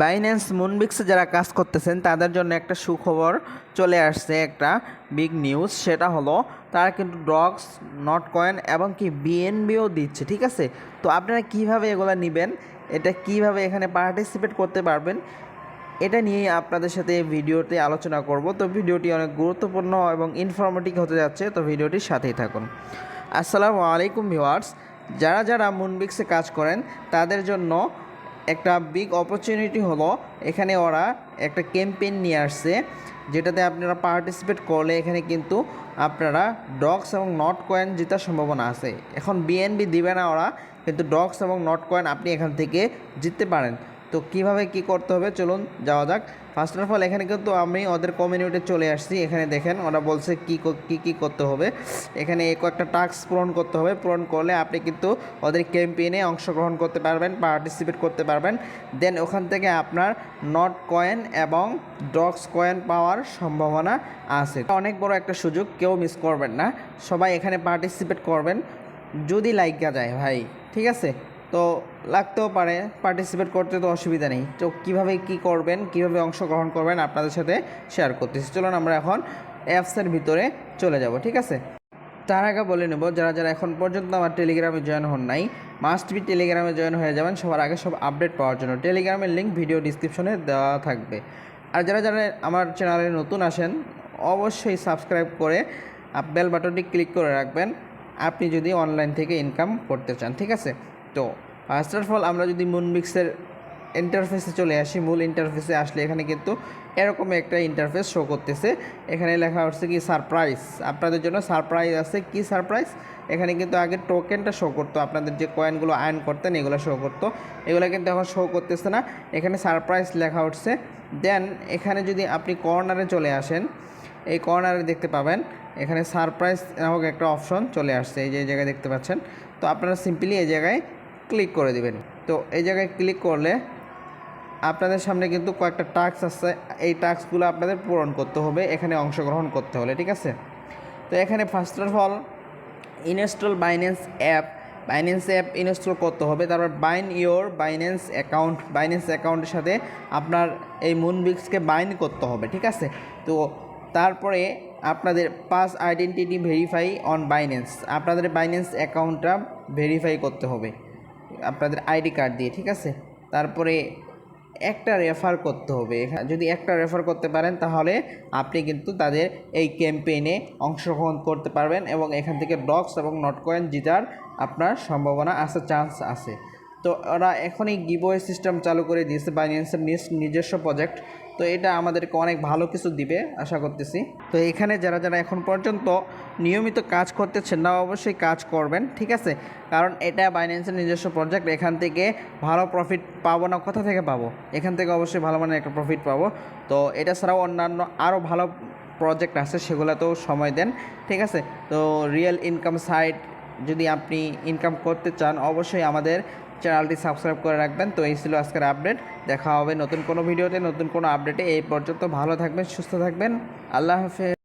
Binance মুনবিক্সে যারা কাজ করতেছেন, তাদের জন্য একটা সুখবর চলে আসছে, একটা বিগ নিউজ সেটা হলো তারা কিন্তু ডগস নট কয়েন এবং কি বিএনবিও দিচ্ছে, ঠিক আছে? তো আপনারা কীভাবে এগুলো নেবেন? এটা কীভাবে এখানে পার্টিসিপেট করতে পারবেন? এটা নিয়েই আপনাদের সাথে ভিডিওতে আলোচনা করব। তো ভিডিওটি অনেক গুরুত্বপূর্ণ এবং ইনফরমেটিভ হতে যাচ্ছে, তো ভিডিওটির সাথেই থাকুন। আসসালামু আলাইকুম ভিউয়ার্স যারা যারা মুনবিক্সে কাজ করেন, তাদের জন্য একটা বিগ অপরচুনিটি হলো, এখানে ওরা একটা ক্যাম্পেইন নিয়ে আসছে, যেটাতে আপনারা পার্টিসিপেট করলে এখানে কিন্তু আপনারা ডগস এবং নট কয়েন জেতার সম্ভাবনা আছে। এখন বিএনবি দিবে না ওরা, কিন্তু ডগস এবং নট কয়েন আপনি এখান থেকে জিততে পারেন। তো কীভাবে কি করতে হবে? চলুন যাওয়া যাক। ফার্স্ট অফ অল এখানে কিন্তু আমি ওদের কমিউনিটি চলে আসছি। এখানে দেখেন, ওরা বলছে কী কী কী করতে হবে। এখানে কয়েকটা টাস্ক পূরণ করতে হবে। পূরণ করলে আপনি কিন্তু ওদের ক্যাম্পেইনে অংশগ্রহণ করতে পারবেন পার্টিসিপেট করতে পারবেন। দেন ওখান থেকে আপনার নট কয়েন এবং ডগস কয়েন পাওয়ার সম্ভাবনা আছে। অনেক বড় একটা সুযোগ, কেউ মিস করবেন না। সবাই এখানে পার্টিসিপেট করবেন। যদি লাইকা যায় ভাই, ঠিক আছে? তো লাগতেও পারে পার্টিসিপেট করতে তো অসুবিধা নেই। তো কীভাবে কি করবেন, কীভাবে অংশগ্রহণ করবেন আপনাদের সাথে শেয়ার করতেছি। চলুন আমরা এখন অ্যাপসের ভিতরে চলে যাব, ঠিক আছে? তার আগে বলে নেব, যারা যারা এখন পর্যন্ত আমার টেলিগ্রামে জয়েন হন নাই মাস্ট বি টেলিগ্রামে জয়েন হয়ে যাবেন, সবার আগে সব আপডেট পাওয়ার জন্য। টেলিগ্রামের লিঙ্ক ভিডিও ডিসক্রিপশনে দেওয়া থাকবে। আর যারা যারা আমার চ্যানেলে নতুন আসেন, অবশ্যই সাবস্ক্রাইব করে বেল বাটনটি ক্লিক করে রাখবেন। আপনি যদি অনলাইন থেকে ইনকাম করতে চান, ঠিক আছে? তো ফার্স্ট অফ অল, আমরা যদি মুনবিক্সের ইন্টারফেসে চলে আসি, মূল ইন্টারফেসে আসলে এখানে কিন্তু এরকম একটা ইন্টারফেস শো করতেছে। এখানে লেখা হচ্ছে কি সারপ্রাইজ আপনাদের জন্য সারপ্রাইজ আছে। কি সারপ্রাইজ এখানে কিন্তু আগে টোকেনটা শো করতো। আপনাদের যে কয়েনগুলো আয়ন করতেন, এগুলো শো করতো। এগুলো কিন্তু এখন শো করতেছে না। এখানে সারপ্রাইজ লেখা উঠছে দেন এখানে যদি আপনি কর্নারে চলে আসেন, এই কর্নারে দেখতে পাবেন, এখানে সারপ্রাইজ নামক একটা অপশন চলে আসছে। এই যে জায়গায় দেখতে পাচ্ছেন। তো আপনারা সিম্পলি এই জায়গায় ক্লিক করে দিবেন। তো এই জায়গায় ক্লিক করলে আপনাদের সামনে কিন্তু কয়েকটা টাস্ক আছে। এই টাস্কগুলো আপনাদের পূরণ করতে হবে, এখানে অংশগ্রহণ করতে হলে, ঠিক আছে? তো এখানে first of all install Binance app Binance app install করতে হবে, তারপর bind your Binance account Binance অ্যাকাউন্টের সাথে আপনার এই মুনবিক্সকে বাইন করতে হবে, ঠিক আছে? তো তারপরে আপনাদের pass identity verify on Binance আপনাদের বাইন্যান্স অ্যাকাউন্টটা ভেরিফাই করতে হবে। আপনাদের আইডি কার্ড দিয়ে, ঠিক আছে? তারপরে একটা রেফার করতে হবে। যদি একটা রেফার করতে পারেন, তাহলে আপনি কিন্তু তাদের এই ক্যাম্পেইনে অংশগ্রহণ করতে পারবেন এবং এখান থেকে ডক্স এবং নট কয়েন জিতার আপনার সম্ভাবনা আছে চান্স আছে। তো ওরা এখনই গিবোয়ে সিস্টেম চালু করে দিয়েছে বাইন্যান্সের নিজ নিজস্ব প্রজেক্ট তো এটা আমাদেরকে অনেক ভালো কিছু দিবে, আশা করতেছি। তো এখানে যারা যারা এখন পর্যন্ত নিয়মিত কাজ করতেছেন না অবশ্যই কাজ করবেন, ঠিক আছে? কারণ এটা বাইন্যান্সের নিজস্ব প্রজেক্ট এখান থেকে ভালো প্রফিট পাবো না, কোথা থেকে পাবো? এখান থেকে অবশ্যই ভালো মানের একটা প্রফিট পাবো। তো এটা ছাড়াও অন্যান্য আরও ভালো প্রজেক্ট আছে, সেগুলোতেও সময় দেন, ঠিক আছে? তো রিয়েল ইনকাম সাইট যদি আপনি ইনকাম করতে চান, অবশ্যই আমাদের চ্যানেলটি সাবস্ক্রাইব করে রাখবেন। তো এই ছিল আজকের আপডেট। দেখা হবে নতুন কোনো ভিডিওতে, নতুন কোনো আপডেটে। এই পর্যন্ত ভালো থাকবেন, সুস্থ থাকবেন। আল্লাহ হাফেজ।